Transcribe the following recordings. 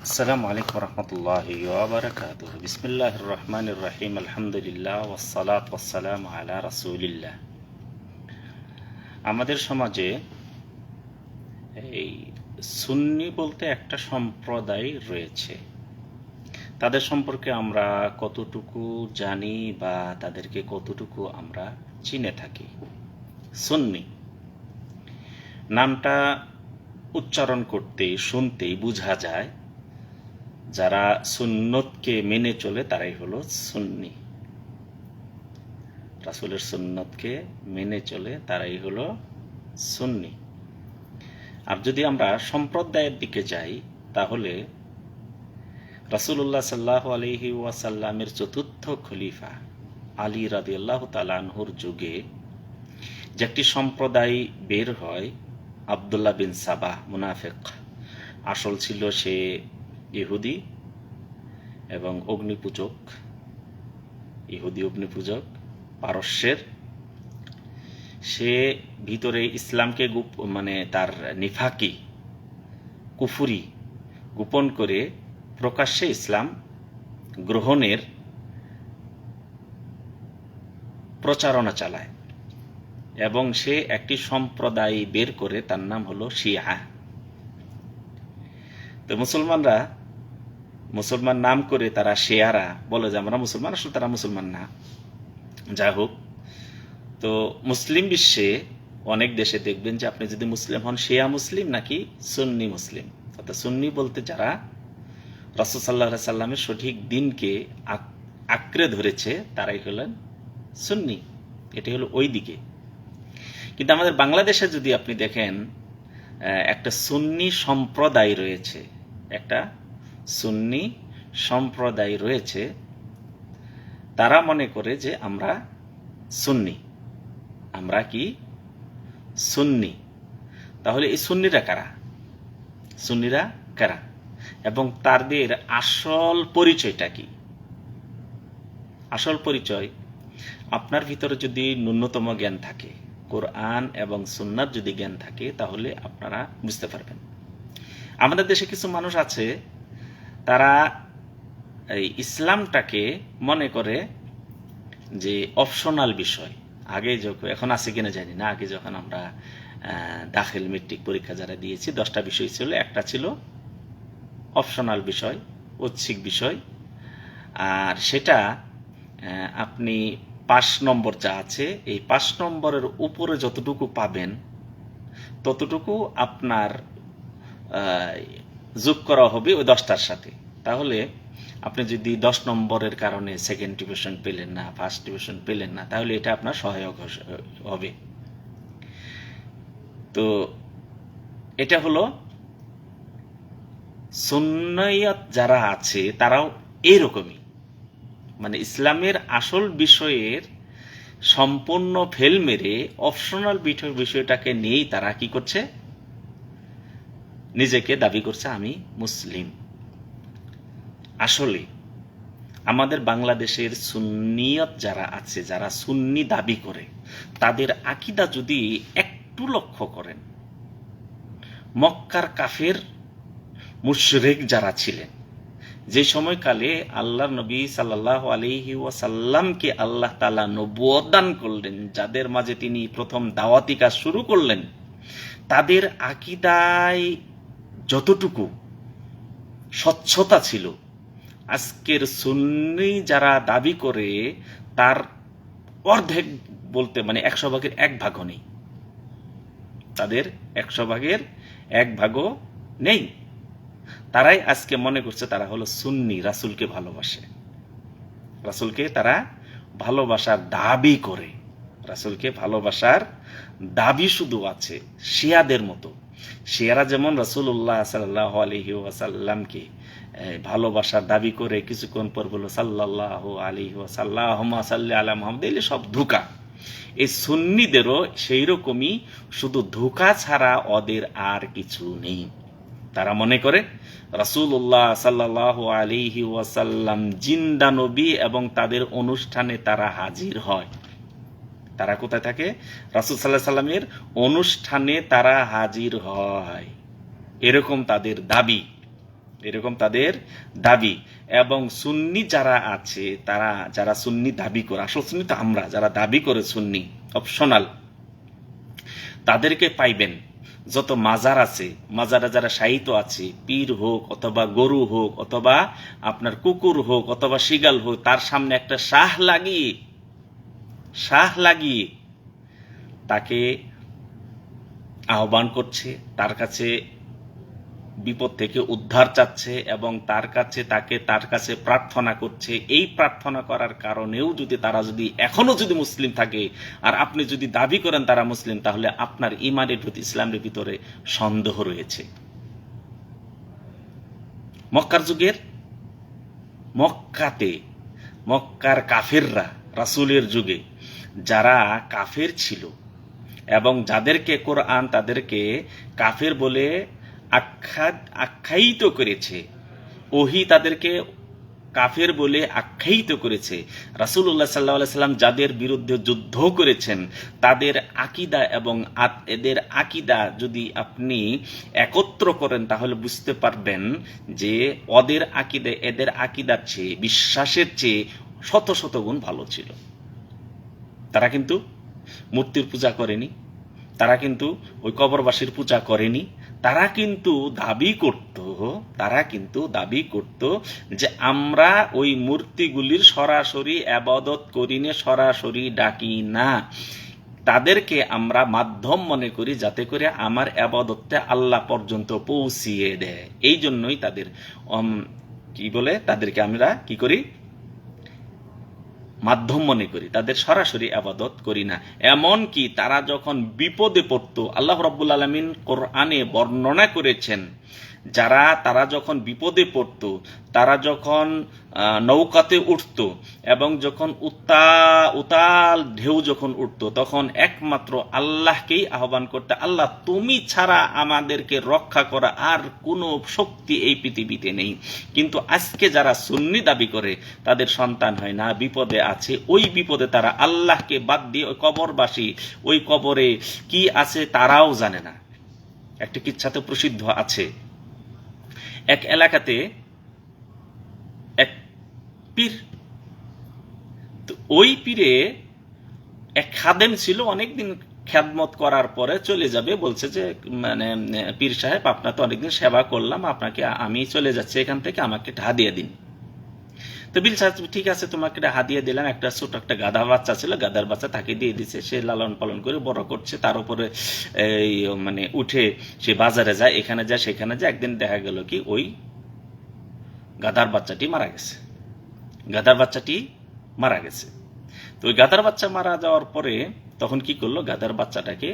السلام عليكم ورحمة الله وبركاته بسم الله الرحمن الرحيم রহমান لله আলহামদুলিল্লাহ والسلام على رسول الله আমাদের সমাজে এই সুন্নি বলতে একটা সম্প্রদায় রয়েছে। তাদের সম্পর্কে আমরা কতটুকু জানি বা তাদেরকে কতটুকু আমরা চিনে থাকি? সুন্নি। নামটা উচ্চারণ করতেই, শুনতেই বোঝা যায়। যারা সুন্নতকে মেনে চলে, তারাই হলো সুন্নি। রাসুলের সুন্নতকে মেনে চলে, তারাই হলো সুন্নি। আর যদি আমরা সম্প্রদায়ের দিকে যাই, তাহলে রাসুল্লাহ সাল্লাহ আলহি ওয়াসাল্লামের চতুর্থ খলিফা আলী রাদি আল্লাহ তালানহুর যুগে যে একটি সম্প্রদায় বের হয়, আবদুল্লাহ বিন সাবাহ, মুনাফেক। আসল ছিল সে ইহুদি এবং অগ্নিপূজক, ইহুদি অগ্নিপূজক পারস্যের। সে ভিতরে ইসলামকে গুপ মানে তার নিফাকি, কুফুরি গোপন করে প্রকাশ্যে ইসলাম গ্রহণের প্রচারণা চালায় এবং সে একটি সম্প্রদায় বের করে, তার নাম হলো শিয়া। তো মুসলমানরা মুসলমান নাম করে তারা শেয়ারা বলে যে আমরা মুসলমান, আসলে তারা মুসলমান না। যা হোক, তো মুসলিম বিশ্বে অনেক দেশে দেখবেন যে আপনি যদি মুসলিম হন, শেয়া মুসলিম নাকি সুন্নি মুসলিম? অর্থাৎ সুন্নি বলতে যারা রসসাল্লাহ সাল্লামের সঠিক দিনকে আঁকড়ে ধরেছে, তারাই হলেন সুন্নি। এটি হলো ওই দিকে। কিন্তু আমাদের বাংলাদেশে যদি আপনি দেখেন একটা সুন্নি সম্প্রদায় রয়েছে, একটা সুন্নি সম্প্রদায় রয়েছে, তারা মনে করে যে আমরা সুন্নি। আমরা কি? সুন্নি। তাহলে এই সুন্নিরা কারা? সুন্নিরা কারা? এবং তাদের আসল পরিচয়টা কি? আসল পরিচয়, আপনার ভিতরে যদি ন্যূনতম জ্ঞান থাকে, কোরআন এবং সুন্নার যদি জ্ঞান থাকে, তাহলে আপনারা বুঝতে পারবেন। আমাদের দেশে কিছু মানুষ আছে তারা এই ইসলামটাকে মনে করে যে অপশনাল বিষয়। আগে যখন, এখন আছে কিনা জানি না। আগে যখন আমরা দাখিল মেট্রিক পরীক্ষা যারা দিয়েছি, দশটা বিষয় ছিল। একটা ছিল অপশনাল বিষয়, ঐচ্ছিক বিষয়। আর সেটা আপনি পাঁচ নম্বর যা আছে, এই পাঁচ নম্বরের উপরে যতটুকু পাবেন, ততটুকু আপনার যোগ করা হবে ওই দশটার সাথে। তাহলে আপনি যদি দশ নম্বরের কারণে সেকেন্ড ডিভিশন পেলেন না ফার্স্ট ডিভিশন পেলেন না, তাহলে এটা আপনার সহায়ক হবে। তো এটা হলো সুন্নয়ত যারা আছে, তারাও এইরকমই মানে ইসলামের আসল বিষয়ের সম্পূর্ণ ফেল মেরে অপশনাল বিষয়টাকে নিয়েই তারা কি করছে? নিজেকে দাবি করছে, আমি মুসলিম। আসলে, আমাদের বাংলাদেশের সুন্নিয়ত যারা আছে, যারা সুন্নি দাবি করে, তাদের আকিদা যদি একটু লক্ষ্য করেন, মক্কার কাফের, মুশরেক যারা ছিলেন, যে সময়কালে আল্লাহ নবী সাল্লাহ আলহি ওয়াসাল্লামকে আল্লাহ তালা নবদান করলেন, যাদের মাঝে তিনি প্রথম দাওয়াতি কাজ শুরু করলেন, তাদের আকিদায় যতটুকু স্বচ্ছতা ছিল, আজকের সুন্নি যারা দাবি করে, তার অর্ধেক বলতে মানে একশো ভাগের এক ভাগও নেই। তাদের একশো ভাগের এক ভাগও নেই। তারাই আজকে মনে করছে তারা হলো সুন্নি, রাসুলকে ভালোবাসে। রাসুলকে তারা ভালোবাসার দাবি করে। রাসুলকে ভালোবাসার দাবি শুধু আছে, শিয়াদের মতো। শিয়ারা যেমন রসুল্লাহ সাল্লাহ আলহি ওয়াসাল্লামকে ভালোবাসার দাবি করে কিছুক্ষণ পর বলল সাল্লাহ আলী ওয়াসাল্লাহ সাল্লাহ আলা মোহাম্মদ এলে সব ধোকা। এই সুন্নিদেরও সেই রকমই শুধু ধোকা ছাড়া ওদের আর কিছু নেই। তারা মনে করে রাসুল্লাহ সাল্লাহ আলিহি ওয়াসাল্লাম জিন্দা নবী এবং তাদের অনুষ্ঠানে তারা হাজির হয়। তারা কোথায় থাকে? রাসুল সাল্লাহ সাল্লামের অনুষ্ঠানে তারা হাজির হয়। এরকম তাদের দাবি। এরকম তাদের দাবি। এবং সুন্নি যারা আছে, তারা, যারা সুন্নি দাবি করে, আসল সুন্নি তো আমরা, যারা দাবি করে সুন্নি অপশনাল তাদেরকে পাইবেন। যত মাজার আছে, মাজারে যারা সাহিত্য আছে, পীর হোক অথবা গরু হোক অথবা আপনার কুকুর হোক অথবা শিগাল হোক, তার সামনে একটা শাহ লাগিয়ে শাহ লাগিয়ে তাকে আহ্বান করছে, তার কাছে বিপদ থেকে উদ্ধার চাচ্ছে এবং তার কাছে তাকে তার কাছে প্রার্থনা করছে। এই প্রার্থনা করার কারণেও যদি তারা যদি এখনও যদি মুসলিম থাকে, আর আপনি যদি দাবি করেন তারা মুসলিম, তাহলে আপনার ইমানের প্রতি, ইসলামের ভিতরে সন্দেহ রয়েছে। মক্কার যুগের মক্কাতে, মক্কার কাফেররা রাসূলের যুগে যারা কাফের ছিল এবং যাদেরকে কোরআন তাদেরকে কাফের বলে আখ্যা আখ্যায়িত করেছে, ওহি তাদেরকে কাফের বলে আখ্যায়িত করেছে। রাসূলুল্লাহ সাল্লাহ সাল্লাম যাদের বিরুদ্ধে যুদ্ধ করেছেন, তাদের আকিদা এবং এদের আকিদা যদি আপনি একত্র করেন, তাহলে বুঝতে পারবেন যে ওদের আকিদা, এদের আকিদার চেয়ে, বিশ্বাসের চেয়ে শত শত গুণ ভালো ছিল। তারা কিন্তু মূর্তির পূজা করেনি, তারা কিন্তু ওই কবরবাসীর পূজা করেনি, তারা কিন্তু দাবি করত, তারা কিন্তু দাবি করত যে আমরা ওই মূর্তিগুলির সরাসরি আবাদত করি না সরাসরি ডাকি না। তাদেরকে আমরা মাধ্যম মনে করি যাতে করে আমার আবাদতটা আল্লাহ পর্যন্ত পৌঁছিয়ে দেয়। এই জন্যই তাদের কি বলে? তাদেরকে আমরা কি করি? মাধ্যম মনে করি, তাদের সরাসরি আবাদত করি না। এমন কি তারা যখন বিপদে পড়ত, আল্লাহ রব্বুল আলমিন কোরআনে বর্ণনা করেছেন যারা, তারা যখন বিপদে পড়ত, তারা যখন নৌকাতে উঠত এবং যখন উত্তা, উতাল ঢেউ যখন উঠত, তখন একমাত্র আল্লাহকেই আহ্বান করতে, আল্লাহ, তুমি ছাড়া আমাদেরকে রক্ষা করা আর কোনো শক্তি এই পৃথিবীতে নেই। কিন্তু আজকে যারা সুন্নি দাবি করে, তাদের সন্তান হয় না, বিপদে আছে। ওই বিপদে তারা আল্লাহকে বাদ দিয়ে ওই কবরবাসী, ওই কবরে কি আছে তারাও জানে না। একটি কিচ্ছাতে প্রসিদ্ধ আছে। এক এলাকাতে এক পীর। তো ওই পীরে এক খাদেম ছিল, অনেকদিন খ্যাদমত করার পরে চলে যাবে, বলছে যে মানে পীর সাহেব, আপনার তো অনেকদিন সেবা করলাম, আপনাকে আমি চলে যাচ্ছি, এখান থেকে আমাকে ঢা দিয়ে দিন। তো বিল সাহেব ঠিক আছে, তোমাকে একটা হাদিয়া দিলাম, একটা ছোট একটা গাধা বাচ্চা ছিল, গাধার বাচ্চা তাকে দিয়ে দিছে, সে লালন পালন করে বড় করছে, তার উপরে এই মানে উঠে সে বাজারে যায়, এখানে যায়, সেখানে যায়, একদিন দেখা গেল কি, ওই গাধার বাচ্চাটি মারা গেছে। গাধার বাচ্চাটি মারা গেছে। তো ওই গাধার বাচ্চা মারা যাওয়ার পরে তখন কি করল, গাধার বাচ্চাটাকে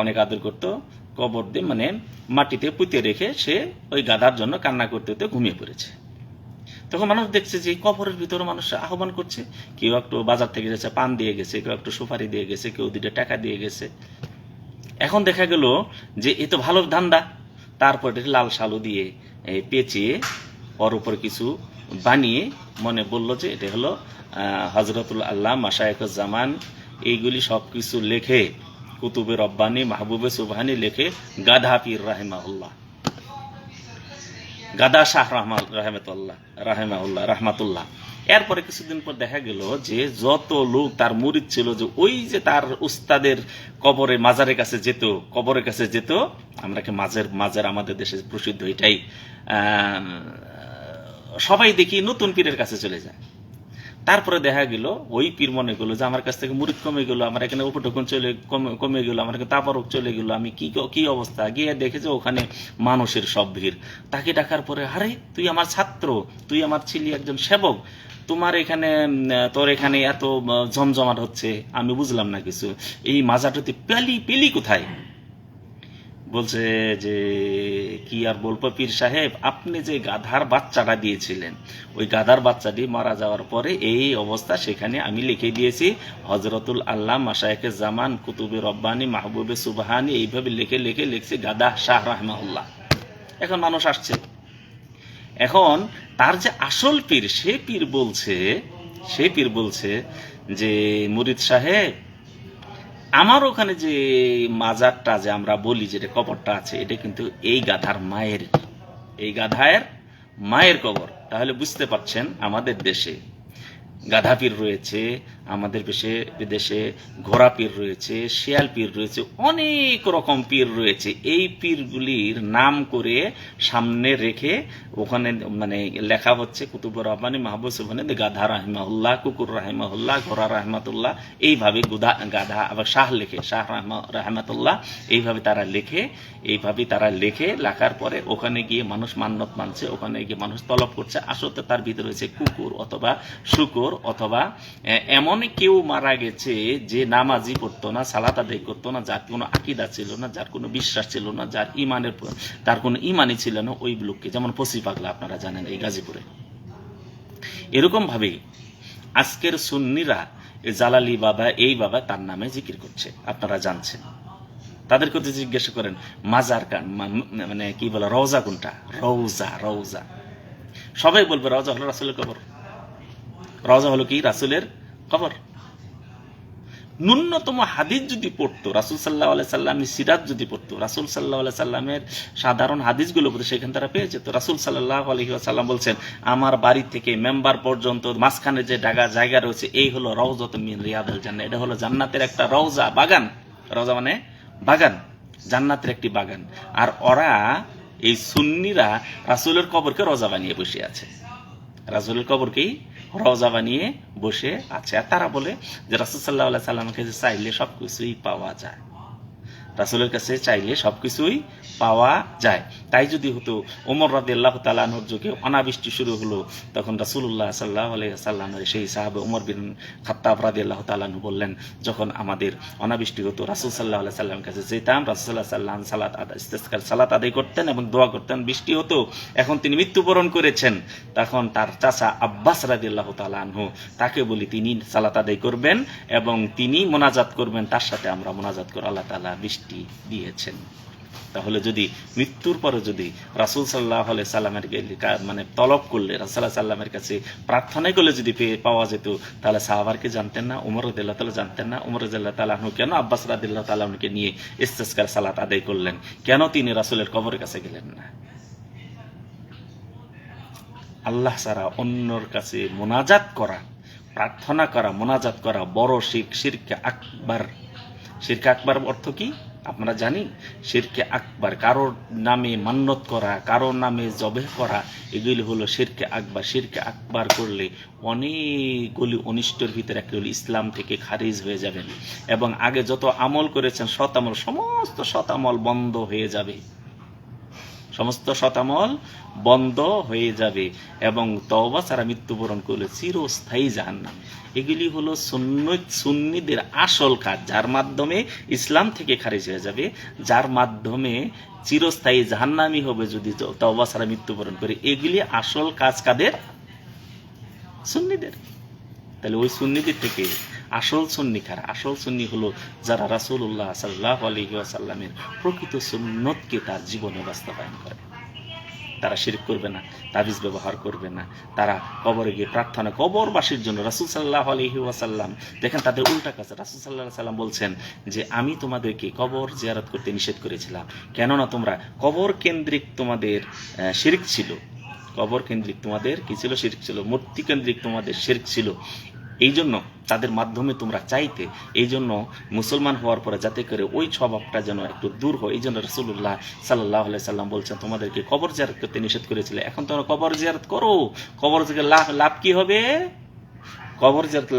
অনেক আদর করতো, কবর দিয়ে মানে মাটিতে পুঁতে রেখে সে ওই গাধার জন্য কান্না করতে করতে ঘুমিয়ে পড়েছে। তখন মানুষ দেখছে যে কবরের ভিতরে মানুষ আহ্বান করছে, কেউ একটু বাজার থেকে যাচ্ছে, পান দিয়ে গেছে, কেউ একটু সুপারি দিয়ে গেছে, কেউ দুটো টাকা দিয়ে গেছে। এখন দেখা গেল যে এ তো ভালো ধান্দা। তারপর লাল শালু দিয়ে পেঁচিয়ে ওর উপর কিছু বানিয়ে মনে বলল যে এটা হলো হজরতুল আল্লাহ মাসায়ক জামান। এইগুলি সব কিছু লেখে, কুতুবে রব্বানি, মাহবুবে সুবহানি লেখে গাধা পীর রাহেমাউল্লাহ গাদা শাহ রহমান রাহমাতুল্লাহ, রাহেমাউল্লাহ, রাহমাতুল্লাহ। এরপরে কিছুদিন পর দেখা গেল যে যত লোক তার মুরিদ ছিল যে ওই যে তার উস্তাদের কবরে, মাজারের কাছে যেত, কবরের কাছে যেত, আমরা কি মাঝের মাজার আমাদের দেশে প্রসিদ্ধ এটাই সবাই দেখি নতুন পীরের কাছে চলে যায়। তারপরে দেখা গেল, ওই পীর মনে করল যে আমার কাছ থেকে মুরিদ কমে গেলো, আমার এখানে উপটকন চলে, কমে- গেল, আমার এখানে তাপারক চলে গেলো, আমি কি কি অবস্থা? গিয়ে দেখে যে ওখানে মানুষের সব ভিড়। তাকে ডাকার পরে, আরে, তুই আমার ছাত্র, তুই আমার ছিলি একজন সেবক, তোমার এখানে তোর এখানে এত জমজমাট হচ্ছে, আমি বুঝলাম না কিছু। এই মাজাটাতে পেলি পেলি কোথায়? বলছে যে, কি আর বলব পীর সাহেব, আপনি যে গাধার বাচ্চাটা দিয়েছিলেন, ওই গাধার বাচ্চাটি মারা যাওয়ার পরে এই অবস্থা সেখানে আমি লিখে দিয়েছি হজরতুল আল্লাহ মাসায়েকে জামান, কুতুবে রব্বানি, মাহবুবে সুবাহানি, এইভাবে লিখে লিখে লিখছে গাদা শাহ রাহমাউল্লাহ এখন মানুষ আসছে। এখন তার যে আসল পীর, সে পীর বলছে, সে পীর বলছে যে, মুরিদ সাহেব আমার ওখানে যে মাজারটা যে আমরা বলি, যেটা কবরটা আছে, এটা কিন্তু এই গাধার মায়ের, এই গাধায়ের মায়ের কবর। তাহলে বুঝতে পারছেন আমাদের দেশে গাধা পীর রয়েছে, আমাদের দেশে বিদেশে ঘোড়া পীর রয়েছে, শিয়াল পীর রয়েছে, অনেক রকম পীর রয়েছে। এই পীরগুলির নাম করে সামনে রেখে ওখানে মানে লেখা হচ্ছে, কুতুবুর রহমানি মাহবুব সুবহানি গাধা রাহিমাহুল্লাহ, কুকুর রাহিমাহুল্লাহ, ঘোড়া রহমাতুল্লাহ, এইভাবে গুদা গাধা, আবার শাহ লেখে, শাহ রাহমা- রহমাতুল্লাহ, এইভাবে তারা লেখে এইভাবে তারা লেখে, লেখার পরে ওখানে গিয়ে মানুষ মান্যত মানছে, ওখানে গিয়ে মানুষ তলব করছে, আসলে তার ভিতরে রয়েছে কুকুর অথবা শুকুর। অথবা এমন কেউ মারা গেছে যে নামাজি পড়তো না, সালাত আদায় করতো না, যার কোনো আকিদা ছিল না, যার কোনো বিশ্বাস ছিল না, যার ইমানের তার কোনো ইমানই ছিল না, ওই লোককে। যেমন পশি পাগলা আপনারা জানেন এই গাজীপুরে। এরকম ভাবেই আজকের সুন্নিরা জালালি বাবা, এই বাবা তার নামে জিকির করছে, আপনারা জানছেন। তাদেরকে যদি জিজ্ঞাসা করেন, মাজার কান মানে কি বলে, রওজা কোনটা? রওজা রওজা। সবাই বলবে, রওজা হলো রাসুলের কবর। রওজা হলো কি? রাসুলের কবর। ন্যূনতম হাদিস যদি পড়তো, রাসুল সাল্লাহ আলাই সাল্লামের সিরাত যদি পড়তো, রাসুল সাল্লাহ আলাই সাল্লামের সাধারণ হাদিসগুলো পড়তো, সেখানে তারা পেয়ে যেত। রাসুল সাল্লাহ আলহি সাল্লাম বলছেন, আমার বাড়ি থেকে মেম্বার পর্যন্ত মাঝখানে যে ডাগা জায়গা রয়েছে, এই হলো রওজত মিন রিয়াদুল জান্না এটা হলো জান্নাতের একটা রওজা বাগান। রওজা মানে বাগান, জান্নাতের একটি বাগান। আর ওরা, এই সুন্নিরা রাসুলের কবরকে রওজা বানিয়ে বসে আছে। রাসুলের কবরকেই রওজা বানিয়ে বসে আছে। আর তারা বলে যে রাসুল সাল্লাহ যে চাইলে সব কিছুই পাওয়া যায়। রাসুলের কাছে চাইলে সবকিছুই পাওয়া যায়। তাই যদি হতো ওমর রাদি আল্লাহ তালানোর যুগে অনাবৃষ্টি শুরু হলো, তখন রাসুল্লাহ সাল্লাহ সাল্লামের সেই সাহাবে ওমর বিন খাত্তাব রাদি আল্লাহ তালানু বললেন, যখন আমাদের অনাবৃষ্টি হতো, রাসুল সাল্লাহ সাল্লামের কাছে যেতাম রাসুল্লাহ সাল্লাম সালাত আদা সালাত আদায় করতেন এবং দোয়া করতেন, বৃষ্টি হতো, এখন তিনি মৃত্যুবরণ করেছেন। তখন তার চাচা আব্বাস রাদি আল্লাহ তালানহু তাকে বলি, তিনি সালাত আদায় করবেন এবং তিনি মোনাজাত করবেন, তার সাথে আমরা মোনাজাত করে আল্লাহ তালা বৃষ্টি দিয়েছেন। তাহলে যদি মৃত্যুর পরে যদি রাসুল সাল্লাহ সাল্লামের মানে তলব করলে রাসুল্লাহ সাল্লামের কাছে প্রার্থনা করলে যদি পেয়ে পাওয়া যেত, তাহলে সাহাবারকে জানতেন না, উমর রদুল্লাহ তালা জানতেন না, উমর রদুল্লাহ তালাহনু কেন, আব্বাস রাদিল্লাহ তালাহনুকে নিয়ে ইস্তেস্কার সালাত আদায় করলেন? কেন তিনি রাসুলের কবরের কাছে গেলেন না? আল্লাহ সারা অন্যর কাছে মোনাজাত করা, প্রার্থনা করা, মোনাজাত করা বড় শিখ শিরকে আকবার। শিরকে আকবার অর্থ কি? আপনারা জানি, শিরকে আকবার, কারোর নামে মান্যত করা, কারোর নামে জবে করা, এগুলি হলো শিরকে আকবার। শিরকে আকবার করলে অনেকগুলি অনিষ্টর ভিতরে একটি হলো ইসলাম থেকে খারিজ হয়ে যাবেন এবং আগে যত আমল করেছেন, সৎ আমল, সমস্ত সৎ আমল বন্ধ হয়ে যাবে। সমস্ত শতামল বন্ধ হয়ে যাবে এবং তওবা ছাড়া মৃত্যুবরণ করলে চিরস্থায়ী জাহান্নাম। এগুলি হলো সুন্নত সুন্নিদের আসল কাজ, যার মাধ্যমে ইসলাম থেকে খারিজ হয়ে যাবে, যার মাধ্যমে চিরস্থায়ী জাহান্নামি হবে যদি তওবা ছাড়া মৃত্যুবরণ করে। এগুলি আসল কাজ কাদের? সুন্নিদের। তাহলে ওই সুন্নিদের থেকে আসল সুন্নি কারা আসল সুন্নি হলো যারা রাসূলুল্লাহ সাল্লাহ আলহি আসাল্লামের প্রকৃত সুন্নতকে তার জীবনে বাস্তবায়ন করে। তারা শিরক করবে না, তাবিজ ব্যবহার করবে না, তারা কবরে গিয়ে প্রার্থনা, কবরবাসীর জন্য রাসুল সাল্লাহ আলহি ওয়াসাল্লাম, দেখেন তাদের উল্টা কাছে রাসুল সাল্লাহ সাল্লাম বলছেন যে, আমি তোমাদেরকে কবর জিয়ারত করতে নিষেধ করেছিলাম, কেননা তোমরা কবর কেন্দ্রিক তোমাদের শিরিক ছিল। কবর কেন্দ্রিক তোমাদের কি ছিল? শিরক ছিল। মূর্তি কেন্দ্রিক তোমাদের শিরক ছিল। এই জন্য তাদের মাধ্যমে তোমরা চাইতে এই জন্য মুসলমান হওয়ার পরে যাতে করে ওই স্বভাবটা যেন একটু দূর হয়। এই জন্য রসুল্লাহ সাল্লাহ সাল্লাম বলছেন, তোমাদেরকে কবর জিয়ারত করতে নিষেধ করেছিলে। এখন তোমরা কবর জিয়ারত করো। কবর লাভ লাভ কি হবে? কবর জিয়ারত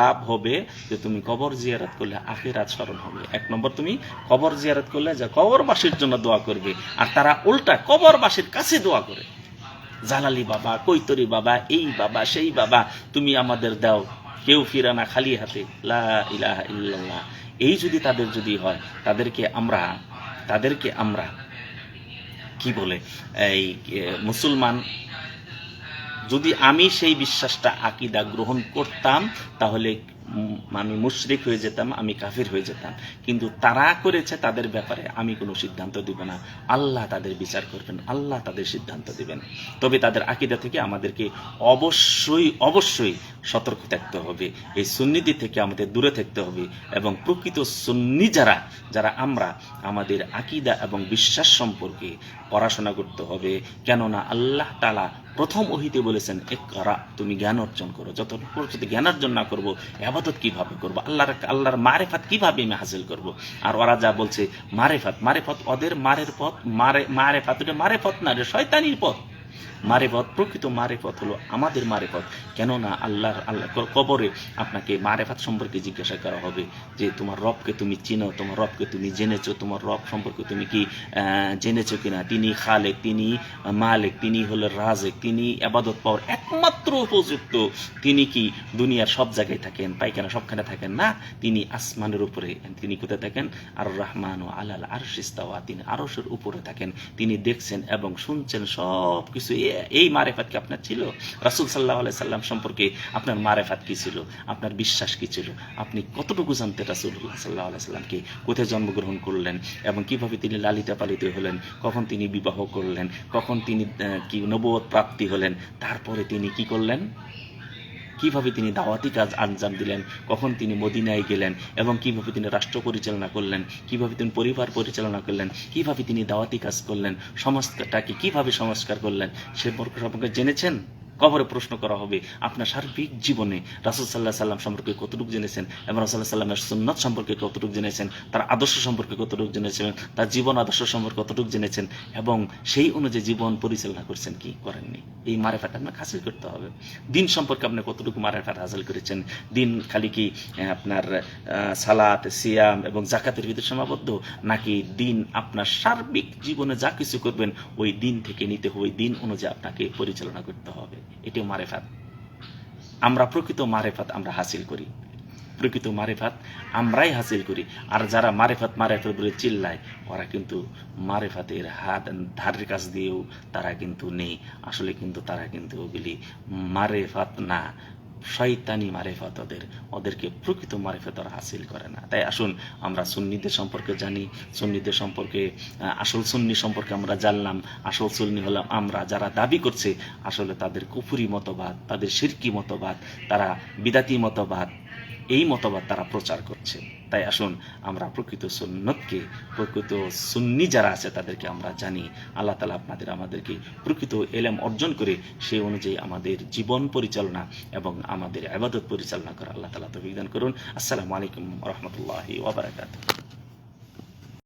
লাভ হবে যে তুমি কবর জিয়ারত করলে আখিরাত স্মরণ হবে। এক নম্বর তুমি কবর জিয়ারত করলে যে কবরবাসীর জন্য দোয়া করবে। আর তারা উল্টা কবরবাসীর কাছে দোয়া করে। জালালি বাবা, কৈতরি বাবা, এই বাবা, সেই বাবা, তুমি আমাদের দাও। কেউ ফিরে না খালি হাতে, লা এই যদি তাদের যদি হয়, তাদেরকে আমরা তাদেরকে আমরা কি বলে, এই মুসলমান, যদি আমি সেই বিশ্বাসটা, আকিদা গ্রহণ করতাম, তাহলে আমি মুশরিক হয়ে যেতাম, আমি কাফির হয়ে যেতাম। কিন্তু তারা করেছে তাদের ব্যাপারে আমি কোনো সিদ্ধান্ত দিব না। আল্লাহ তাদের বিচার করবেন, আল্লাহ তাদের সিদ্ধান্ত দিবেন। তবে তাদের আকিদা থেকে আমাদেরকে অবশ্যই অবশ্যই সতর্ক থাকতে হবে। এই সুন্নিতি থেকে আমাদের দূরে থাকতে হবে এবং প্রকৃত সুন্নি যারা যারা আমরা, আমাদের আকিদা এবং বিশ্বাস সম্পর্কে পড়াশোনা করতে হবে। কেননা আল্লাহ তালা প্রথম ওহিতে বলেছেন এক করা তুমি জ্ঞান অর্জন করো। যত যদি জ্ঞান অর্জন না করব আবাদত কীভাবে করব? আল্লাহর আল্লাহর মারেফাত কীভাবে আমি হাসিল করব? আর ওরা যা বলছে, মারেফাত মারেফত ওদের মারের পথ, মারে মারেফাত মারেফত না রে, শয়তানির পথ। মারেফত, প্রকৃত মারেফত হলো আমাদের মারেফত। কেননা আল্লাহর, আল্লাহ কবরে আপনাকে মারেফাত সম্পর্কে জিজ্ঞাসা করা হবে যে তোমার রবকে তুমি চিনো, তোমার রবকে তুমি জেনেছো, তোমার রব সম্পর্কে তুমি কি জেনেছো কিনা? তিনি খালেক, তিনি মালিক, তিনি হলো রাজেক, তিনি আবাদত পাওয়ার একমাত্র উপযুক্ত। তিনি কি দুনিয়ার সব জায়গায় থাকেন, পায়খানা সবখানে থাকেন? না, তিনি আসমানের উপরে। তিনি কোথায় থাকেন? আর রহমান ও আলাল আরশিস্তাওয়া তিনি আরসের উপরে থাকেন। তিনি দেখছেন এবং শুনছেন সব কিছু এই মারেফাত কি আপনার ছিল? রাসুল সাল্লাহ সাল্লাম সম্পর্কে আপনার মারেফাত কি ছিল? আপনার বিশ্বাস কি ছিল? আপনি কতটুকু জানতে রাসুল সাল্লাহ সাল্লামকে কোথায় জন্মগ্রহণ করলেন এবং কীভাবে তিনি লালিতা পালিত হলেন? কখন তিনি বিবাহ করলেন? কখন তিনি কি নবত প্রাপ্তি হলেন? তারপরে তিনি কি করলেন? কীভাবে তিনি দাওয়াতি কাজ আঞ্জাম দিলেন? কখন তিনি মদিনায় গেলেন? এবং কীভাবে তিনি রাষ্ট্র পরিচালনা করলেন? কীভাবে তিনি পরিবার পরিচালনা করলেন? কীভাবে তিনি দাওয়াতি কাজ করলেন? সমাজটাকে কীভাবে সংস্কার করলেন? সে সম্পর্কে জেনেছেন? কবরে প্রশ্ন করা হবে, আপনার সার্বিক জীবনে রাসুল সাল্লাহ সাল্লাম সম্পর্কে কতটুকু জেনেছেন এবং রাসুল্লাহ সাল্লামের সুন্নত সম্পর্কে কতটুকু জেনেছেন, তার আদর্শ সম্পর্কে কতটুকু জেনেছেন, তার জীবন আদর্শ সম্পর্কে কতটুকু জেনেছেন এবং সেই অনুযায়ী জীবন পরিচালনা করছেন কি করেননি? এই মারেফাটা আপনাকে হাসিল করতে হবে। দিন সম্পর্কে আপনি কতটুকু মারেফাট হাসিল করেছেন? দিন খালি কি আপনার সালাত, সিয়াম এবং জাকাতের ভিতরে সীমাবদ্ধ? নাকি দিন আপনার সার্বিক জীবনে যা কিছু করবেন, ওই দিন থেকে নিতে হবে দিন অনুযায়ী আপনাকে পরিচালনা করতে হবে। এটি মারেফাত। আমরা প্রকৃত মারেফাত আমরা হাসিল করি। প্রকৃত মারেফাত আমরাই হাসিল করি। আর যারা মারেফাত মারেফাত বলে চিল্লায়, ওরা কিন্তু মারেফাতের হাত, ধারের কাছ দিয়েও তারা কিন্তু নেই। আসলে কিন্তু তারা কিন্তু ওগুলি মারেফাত না। শয়তানি মারেফত ওদের, ওদেরকে প্রকৃত মারেফত ওরা হাসিল করে না। তাই আসুন, আমরা সুন্নিদের সম্পর্কে জানি, সুন্নিদের সম্পর্কে আসল সুন্নি সম্পর্কে আমরা জানলাম, আসল সুন্নি হলাম আমরা। যারা দাবি করছে, আসলে তাদের কুফুরি মতবাদ, তাদের শিরকি মতবাদ, তারা বিদাতি মতবাদ, এই মতবাদ তারা প্রচার করছে। তাই আসুন আমরা প্রকৃত সুন্নতকে, প্রকৃত সুন্নি যারা আছে তাদেরকে আমরা জানি। আল্লাহ তালা আপনাদের আমাদেরকে প্রকৃত এলেম অর্জন করে সেই অনুযায়ী আমাদের জীবন পরিচালনা এবং আমাদের আবাদত পরিচালনা করা আল্লাহ তালা তো বিধান করুন। আসসালামু আলাইকুম রহমতুল্লাহি ওবরাকাত